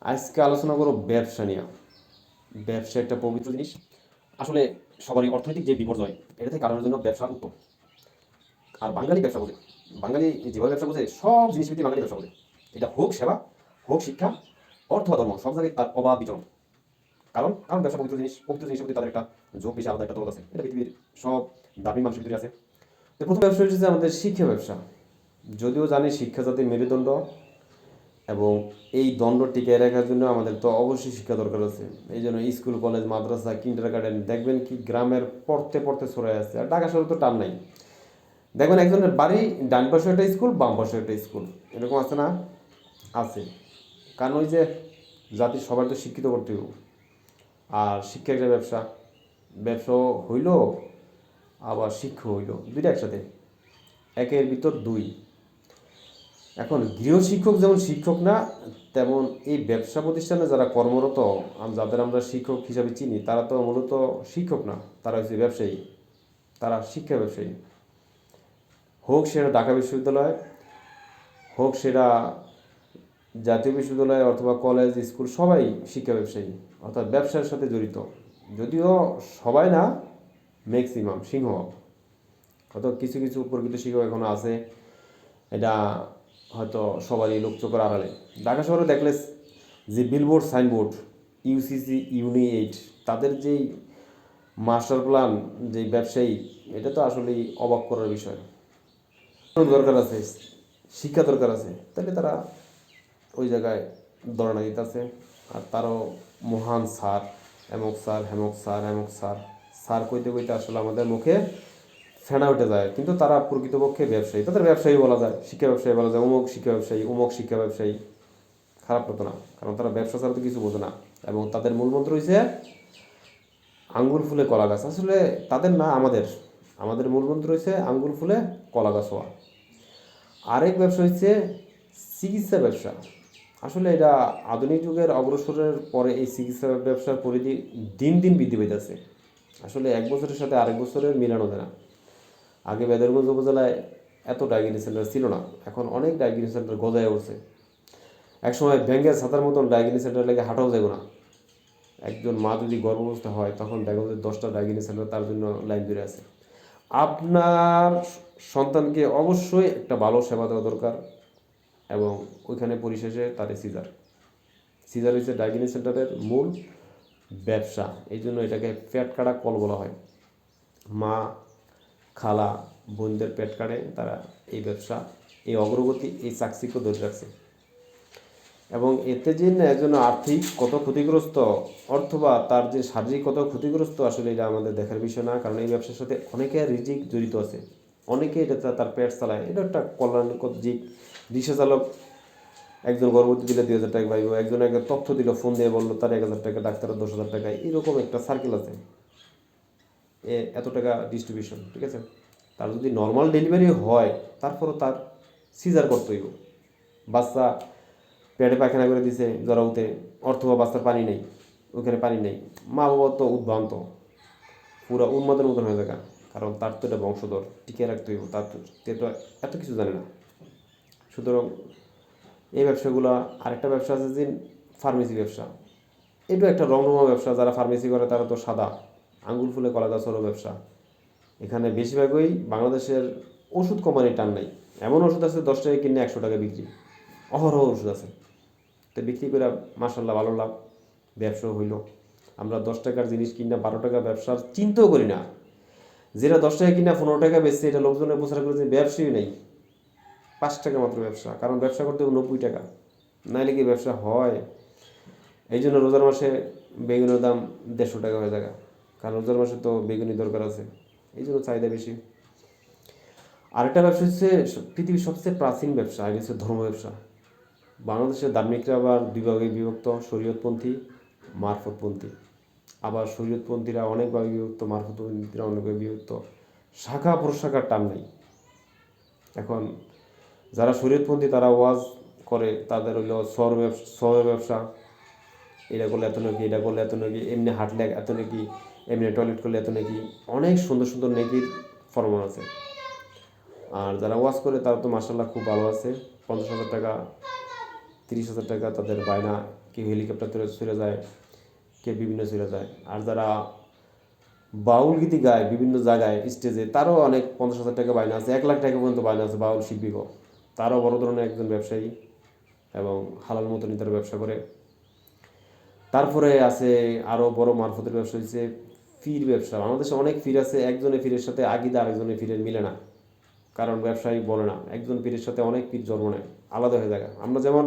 আজকে আলোচনা করো ব্যবসা নিয়ে। ব্যবসা একটা পবিত্র জিনিস। আসলে সবারই অর্থনৈতিক যে বিপর্যয়, এটা থেকে কারণের জন্য ব্যবসা উত্তম। আর বাঙালি ব্যবসা বোঝে। বাঙালি যেভাবে ব্যবসা বোঝে, সব জিনিস ভিত্তিক বাঙালি ব্যবসা বোঝে। এটা হোক সেবা, হোক শিক্ষা, অর্থ ধর্ম, সব জায়গায় তার অভাব বিচরণ। কারণ কারণ ব্যবসা পবিত্র জিনিস, পবিত্র জিনিসের প্রতি তাদের একটা যোগ বেশি, আলাদা একটা আছে। এটা পৃথিবীর সব দাবি মানুষের ভিতরে আছে। তো প্রথম ব্যবসা হচ্ছে আমাদের শিক্ষা ব্যবসা। যদিও জানি শিক্ষা জাতির মেরুদণ্ড এবং এই দণ্ড টিকিয়ে রাখার জন্য আমাদের তো অবশ্যই শিক্ষা দরকার আছে। এই জন্য স্কুল, কলেজ, মাদ্রাসা কিন্ডার গার্ডেন দেখবেন কি গ্রামের পড়তে পড়তে সরে আসছে আর ঢাকা শহরে তো টান নাই। দেখবেন একজনের বাড়ি ডান পাশে একটা স্কুল, বাম পাশে একটা স্কুল, এরকম আছে না? আছে। কারণ ওই যে জাতির সবার তো শিক্ষিত করতে হবে। আর শিক্ষা একটা ব্যবসা। ব্যবসা হইল, আবার শিক্ষা হইল, দুইটা একসাথে। একের ভিতর দুই। এখন গৃহশিক্ষক যেমন শিক্ষক না, তেমন এই ব্যবসা প্রতিষ্ঠানে যারা কর্মরত যাদের আমরা শিক্ষক হিসাবে চিনি, তারা তো মূলত শিক্ষক না, তারা হচ্ছে ব্যবসায়ী, তারা শিক্ষা ব্যবসায়ী। হোক সেটা ঢাকা বিশ্ববিদ্যালয়, হোক সেটা জাতীয় বিশ্ববিদ্যালয় অথবা কলেজ, স্কুল, সবাই শিক্ষা ব্যবসায়ী, অর্থাৎ ব্যবসার সাথে জড়িত। যদিও সবাই না ম্যাক্সিমাম সিংহ। অর্থাৎ কিছু কিছু প্রকৃত শিক্ষক এখন আছে, এটা হয়তো সবারই লোক চোখের আড়ালে। ঢাকা শহরে দেখলে যে বিলবোর্ড সাইনবোর্ড ইউসিসি ইউনি এইট তাদের যেই মাস্টার প্ল্যান যেই ব্যবসায়ী, এটা তো আসলেই অবাক করার বিষয়। দরকার আছে, শিক্ষা দরকার আছে, তাহলে তারা ওই জায়গায় দৌড়ানা দিতেছে আর তারও মহান স্যার এমক স্যার, হেমক স্যার হেমক স্যার। স্যার কইতে কইতে আসলে আমাদের মুখে ফেনা উঠে যায়। কিন্তু তারা প্রকৃতপক্ষে ব্যবসায়ী। তাদের ব্যবসায়ী বলা যায়, শিক্ষা ব্যবসায়ী বলা যায়, অমুক শিক্ষা ব্যবসায়ী, অমুক শিক্ষা ব্যবসায়ী। খারাপ কথা না, কারণ তারা ব্যবসা ছাড়া তো কিছু বোঝে না। এবং তাদের মূল মন্ত্র হয়েছে আঙ্গুর ফুলে কলা গাছ। আসলে তাদের না, আমাদের। আমাদের মূল মন্ত্র হয়েছে আঙ্গুর ফুলে কলা গাছ হওয়া। আরেক ব্যবসা হচ্ছে চিকিৎসা ব্যবসা। আসলে এটা আধুনিক যুগের অগ্রসরের পরে এই চিকিৎসা ব্যবসার পরিধি দিন দিন বৃদ্ধি পেতেছে আসলে এক বছরের সাথে আরেক বছরের মিলানো যায় না। আগে বেদরগঞ্জ উপজেলায় এত ডায়াগনিস সেন্টার ছিল না। এখন অনেক ডায়াগনিস সেন্টার গজায় উঠছে। একসময় ব্যাঙ্গের ছাতার মতন ডায়াগনিস সেন্টার লেগে হাঁটাও যাবে না। একজন মা যদি গর্ভাবস্থা হয়, তখন দেখা যাবে দশটা ডায়াগনিস সেন্টার তার জন্য লাইন ধরে আছে। আপনার সন্তানকে অবশ্যই একটা ভালো সেবা দেওয়া দরকার এবং ওইখানে পরিশেষে তার সিজার। সিজার হচ্ছে ডায়াগনিস সেন্টারের মূল ব্যবসা। এই জন্য এটাকে পেট কাটা কল বলা হয়। মা খালা বোনদের পেট কাটে, তারা এই ব্যবসা, এই অগ্রগতি, এই চাকচিক্য ধরে রাখছে। এবং এতে যে একজন আর্থিক কত ক্ষতিগ্রস্ত, অথবা তার যে শারীরিক কত ক্ষতিগ্রস্ত, আসলে এটা আমাদের দেখার বিষয় না, কারণ এই ব্যবসার সাথে অনেকে রিজিক জড়িত আছে। অনেকে এটা তার পেট চালায়। এটা একটা কল্যাণকর দিক। রিক্সা চালক একজন গর্ভবতী দিলে দুই হাজার টাকা পাইব, একজন একটা তথ্য দিল, ফোন দিয়ে বলল, তার এক হাজার টাকা, ডাক্তারের দশ হাজার টাকা, এরকম একটা সার্কেল আছে। এত টাকা ডিস্ট্রিবিউশন ঠিক আছে? তার যদি নর্মাল ডেলিভারি হয়, তারপরও তার সিজার করতে হইব। বাচ্চা পেটে পায়খানা করে দিছে, জরাউতে অথবা বাচ্চার পানি নেই, ওখানে পানি নেই। মা বাবা তো উদ্ভ্রান্ত। পুরো উন্মাদের মতন হয়ে থাকা কারণ তার তো এটা বংশধর টিকে রাখতে হইব। তার তো এত কিছু জানে না। সুতরাং এই ব্যবসাগুলো, আরেকটা ব্যবসা আছে যে ফার্মেসি ব্যবসা। এটা একটা রংরমা ব্যবসা। যারা ফার্মেসি করে, তারা তো সাদা। আঙ্গুল ফুলে, কলা গাছ গাছেরও ব্যবসা। এখানে বেশিরভাগই বাংলাদেশের ওষুধ কোম্পানির টান নাই। এমন ওষুধ আছে, দশ টাকা কিনে একশো টাকা বিক্রি। অহরহ ওষুধ আছে। তো বিক্রি করে মাসাল্লাহ ভালো লাভ ব্যবসা হইল। আমরা দশ টাকার জিনিস কিনা বারো টাকা ব্যবসার চিন্তাও করি না। যেটা দশ টাকা কিনা পনেরো টাকা বেচছে, এটা লোকজনের প্রচার করেছে ব্যবসায়ী নেই। পাঁচ টাকা মাত্র ব্যবসা, কারণ ব্যবসা করতে হবে নব্বই টাকা। নাইলে কি ব্যবসা হয়? এই জন্য রোজার মাসে বেগুনের দাম দেড়শো টাকা হয়ে যায়। কারণ রোজার মাসে তো বেগুনি দরকার আছে। এই জন্য চাহিদা বেশি। আরেকটা ব্যবসা হচ্ছে পৃথিবীর সবচেয়ে প্রাচীন ব্যবসা এটা হচ্ছে ধর্ম ব্যবসা। বাংলাদেশের ধার্মিকরা আবার দুই ভাগে বিভক্ত, শরীয়তপন্থী, মারফতপন্থী। আবার শরীয়তপন্থীরা অনেকভাবে বিভক্ত, মারফতপন্থীরা অনেকভাবে বিভক্ত। শাখা প্রশাখার টান নেই। এখন যারা শরীয়তপন্থী, তারা ওয়াজ করে, তাদের হইল সর ব্যবসা সর ব্যবসা। এটা করলে এত নাকি, এটা করলে এত নাকি, এমনি হাঁটলে এত নাকি। এমনি টয়লেট করলে এত নাকি অনেক সুন্দর সুন্দর নেকির ফরমান আছে। আর যারা ওয়াজ করে তারা তো মার্শাল্লাহ খুব ভালো আছে। পঞ্চাশ হাজার টাকা, তিরিশ হাজার টাকা তাদের বায়না, কেউ হেলিকপ্টার তুলে যায় কে বিভিন্ন চলে যায়। আর যারা বাউল গীতি গায় বিভিন্ন জায়গায় স্টেজে তারও অনেক পঞ্চাশ হাজার টাকা বায়না আছে। এক লাখ টাকা পর্যন্ত বায়না আছে বাউল শিল্পীগো তারও বড় ধরনের একজন ব্যবসায়ী এবং হালাল মতনই তারা ব্যবসা করে। তারপরে আছে আরও বড় মারফতের ব্যবসা হচ্ছে ফির ব্যবসা। বাংলাদেশে অনেক ফির আছে, একজনের ফিরের সাথে আগিদা আরেকজনের ফিরের মিলে না। কারণ ব্যবসায়ী বলে না, একজন পীরের সাথে অনেক পীর জন্ম নেয়, আলাদা হয়ে যায়। আমরা যেমন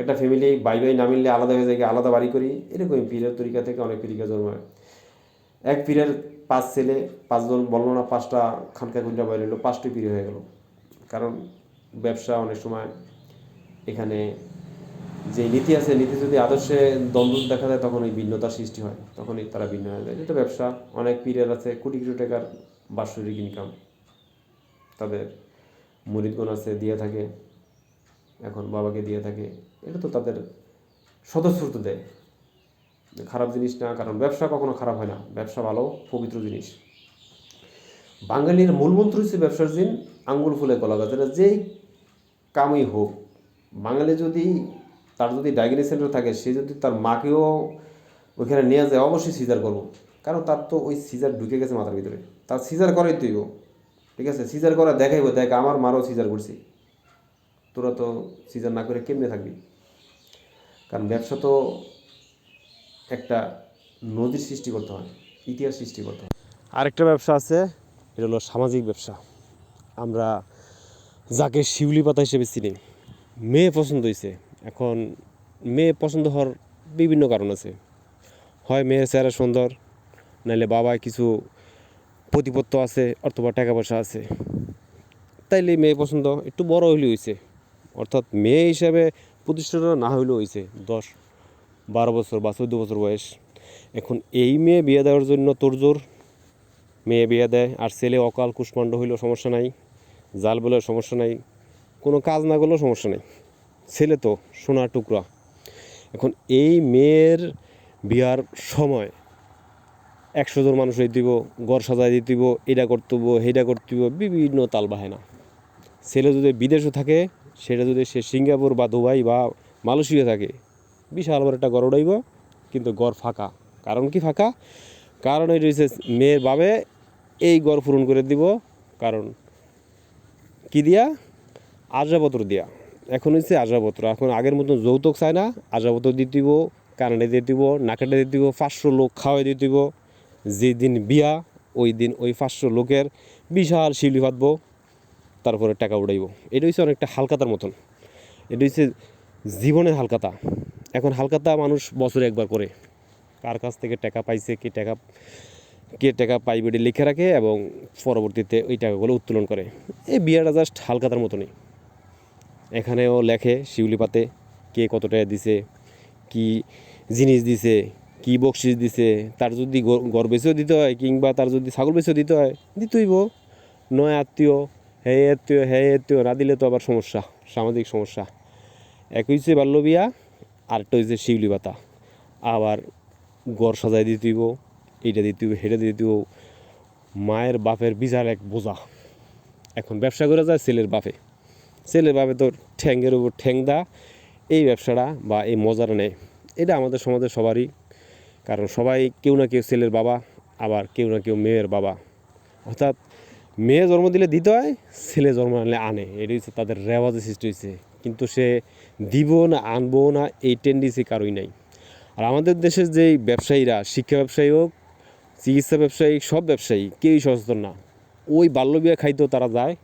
একটা ফ্যামিলি বাই বাই না মিললে আলাদা হয়ে যায় আলাদা বাড়ি করি, এরকমই পীরের তরিকা থেকে অনেক পীরিকা জন্ম হয়। এক পীরের পাঁচ ছেলে, পাঁচজন বলল না, পাঁচটা খানকা কুঞ্জা বাইরে এলো পাঁচটি পীর হয়ে গেল। কারণ ব্যবসা অনেক সময় এখানে যে নীতি আছে, নীতি যদি আদর্শে দ্বন্দ্ব দেখা যায় তখন এই ভিন্নতার সৃষ্টি হয়। তখনই তারা ভিন্ন হয়ে যায়। এটা ব্যবসা, অনেক পীরের আছে, কোটি কোটি টাকার বাৎসরিক ইনকাম তাদের মুরিদগণ আছে, দিয়ে থাকে, এখন বাবাকে দিয়ে থাকে। এটা তো তাদের স্বতঃস্ফূর্ত দেয়। খারাপ জিনিস না, কারণ ব্যবসা কখনো খারাপ হয় না। ব্যবসা ভালো, পবিত্র জিনিস। বাঙালির মূলমন্ত্র হচ্ছে ব্যবসার দিন আঙ্গুল ফুলে গলা গাছ যেই কামই হোক, বাঙালি যদি তার যদি ডায়াগনিস সেন্টার থাকে, সে যদি তার মাকেও ওইখানে নিয়ে যায়, অবশ্যই সিজার করব। কারণ তার তো ওই সিজার ঢুকে গেছে মাথার ভিতরে। তার সিজার করাই তুইব ঠিক আছে? সিজার করা দেখাইবো, দেখ আমার মারও সিজার করছি। তোরা তো সিজার না করে কেমনে থাকবি? কারণ ব্যবসা তো একটা নদীর সৃষ্টি করতে হয়, ইতিহাস সৃষ্টি করতে হয়। আরেকটা ব্যবসা আছে, এটা হলো সামাজিক ব্যবসা। আমরা যাকে শিউলি পাতা হিসেবে চিনি, মেয়ে পছন্দ হয়েছে এখন মেয়ে পছন্দ হওয়ার বিভিন্ন কারণ আছে। হয় মেয়ের চেহারা সুন্দর নাহলে বাবা কিছু প্রতিপত্ত আছে অথবা টাকা পয়সা আছে। তাইলে মেয়ে পছন্দ একটু বড় হইলে হয়েছে অর্থাৎ মেয়ে হিসাবে প্রতিষ্ঠিত না হইলেও হয়েছে দশ, বারো বছর বা চোদ্দ বছর বয়স। এখন এই মেয়ে বিয়ে দেওয়ার জন্য তোরজোর মেয়ে বিয়ে দেয়, আর ছেলে অকাল কুষ্মাণ্ড হইলেও সমস্যা নাই, জাল বলেও সমস্যা নাই, কোনো কাজ না করলেও সমস্যা নেই। ছেলে তো, সোনার টুকরা। এখন এই মেয়ের বিয়ার সময় একশো জন মানুষ দিব, ঘর সাজাই দিব, এটা করতে হইব, সেইটা করতে হইব, বিভিন্ন তাল বাহানা। ছেলে যদি বিদেশে থাকে, সেটা যদি সে সিঙ্গাপুর বা দুবাই বা মালয়েশিয়া থাকে, বিশাল বড় একটা গড় উড়াইব, কিন্তু গড় ফাঁকা। কারণ কি ফাঁকা? কারণ এই রয়েছে মেয়ের বাবে এই গড় পূরণ করে দিব। কারণ কি দিয়া? আজাপত্র দিয়া। এখন হচ্ছে আজাপত্র এখন আগের মতন যৌতুক চায় না আজাপত্র দিয়ে দিব কানাডে দিয়ে দিব নাকাটে দিয়ে দিব, পাঁচশো লোক খাওয়াই দিয়ে দিব। যেদিন বিয়া ওই দিন ওই পাঁচশো লোকের বিশাল শিউলি পাতবো তারপরে টাকা উড়াইব। এটা হচ্ছে অনেকটা হালকাতার মতন। এটা হচ্ছে জীবনের হালকাতা। এখন হালকাতা মানুষ বছরে একবার করে। কার কাছ থেকে টাকা পাইছে, কে টাকা কে টাকা পাইবে লিখে রাখে এবং পরবর্তীতে ওই টাকাগুলো উত্তোলন করে। এই বিয়েটা জাস্ট হালকাতার মতনই। এখানেও লেখে শিউলি পাতে কে কত টাকা দিছে, কি জিনিস দিছে, কি বকশিস দিছে, তার যদি গর বেচেও দিতে হয় কিংবা তার যদি ছাগল বেচেও দিতে হয় দিতেইব নয় আত্মীয়, হে আত্মীয় হে আত্মীয়, না দিলে তো আবার সমস্যা, সামাজিক সমস্যা। এক হচ্ছে বাল্য বিয়া, আরেকটা হচ্ছে শিউলি পাতা আবার গড় সাজাই দিতে হইব, এইটা দিতে হইব, সেটা দিতে মায়ের বাপের বিচার এক বোঝা। এখন ব্যবসা করে যায় ছেলের বাপে। ছেলের বাপে তো ঠ্যাঙ্গের উপর ঠ্যাং দা। এই ব্যবসাটা বা এই মজাটা নেয় এটা আমাদের সমাজের সবারই। কারণ সবাই কেউ না কেউ ছেলের বাবা, আবার কেউ না কেউ মেয়ের বাবা। অর্থাৎ মেয়ে জন্ম দিলে দিতে হয়, ছেলে জন্ম আনলে আনে। এটা হচ্ছে তাদের রেওয়াজে সৃষ্টি হয়েছে। কিন্তু সে দিব না, আনব না, এই টেন্ডেন্সি কারোই নাই। আর আমাদের দেশের যেই ব্যবসায়ীরা, শিক্ষা ব্যবসায়ী হোক, চিকিৎসা ব্যবসায়ী, সব ব্যবসায়ী, কেউই সচেতন না। ওই বাল্যবিয়া খাইতেও তারা যায়,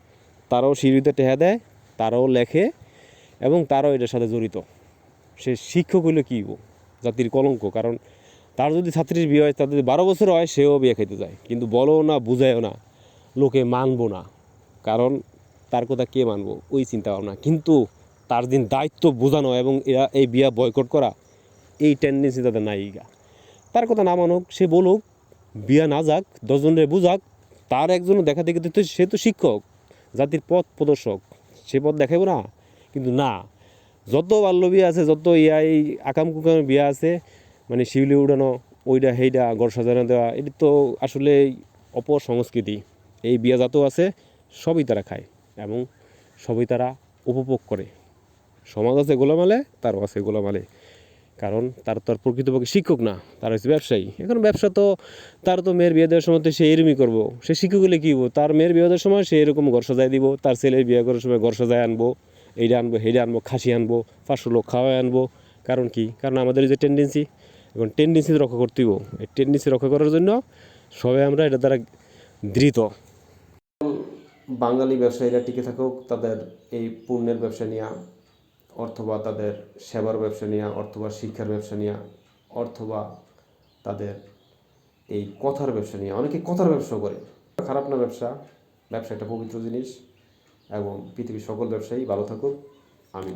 তারাও সিঁড়িতে টেহা দেয় তারাও লেখে এবং তারাও এটার সাথে জড়িত। সে শিক্ষক হইলে কী? জাতির কলঙ্ক। কারণ তার যদি ছাত্রীর বিয়ে হয়, তার যদি বারো বছর হয়, সেও বিয়ে খাইতে যায়। কিন্তু বলো না, বুঝায়ও না, লোকে মানবো না। কারণ তার কথা কে মানবো? ওই চিন্তা ভাবনা কিন্তু তার দিন দায়িত্ব বোঝানো এবং এরা এই বিয়া বয়কট করা, এই টেন্ডেন্সি তাদের নাই গা। তার কথা না মানুক, সে বলুক, বিয়া না যাক, দশজনের বুঝাক, তার একজনও দেখা দেখে তো সে তো শিক্ষক, জাতির পথ প্রদর্শক। সে পথ দেখাবো না। কিন্তু না, যত বাল্য বিয়া আছে, যত ইয়া এই আকাম কুকামের বিয়া আছে মানে শিউলি উড়ানো ওইটা সেইটা গড় সাজানো দেওয়া, এটি তো আসলে অপসংস্কৃতি এই বিয়া জাতও আছে, সবই তারা খায় এবং সবই তারা উপভোগ করে। সমাজ আছে গোলামালে, তারও আছে গোলামালে। কারণ তার তো আর প্রকৃতপক্ষে শিক্ষক না, তার হচ্ছে ব্যবসায়ী। এখন ব্যবসা তো, তার তো মেয়ের বিয়ে দেওয়ার সময় তো সে এরমই করব। সে শিক্ষক হলে কী তার মেয়ের বিয়ে দেওয়ার সময় সে এরকম ঘর সাজায় দিব, তার ছেলের বিয়ে করার সময় ঘর সাজায় আনব এইটা আনব সেইটা আনব, খাসি আনব, পাঁচশো লোক খাওয়াই আনব। কারণ কি? কারণ আমাদের যে টেন্ডেন্সি এখন টেন্ডেন্সি রক্ষা করতে হইব এই টেন্ডেন্সি রক্ষা করার জন্য সবাই আমরা এটা দ্বারা দৃঢ় বাঙালি ব্যবসায়ীরা টিকে থাকুক, তাদের এই পণ্যের ব্যবসা নিয়ে অথবা তাদের সেবার ব্যবসা নেওয়া অথবা শিক্ষার ব্যবসা নেওয়া অথবা তাদের এই কথার ব্যবসা নিয়ে। অনেকে কথার ব্যবসা করে। খারাপ না ব্যবসা। ব্যবসা একটা পবিত্র জিনিস এবং পৃথিবীর সকল ব্যবসায়ী ভালো থাকুক। আমি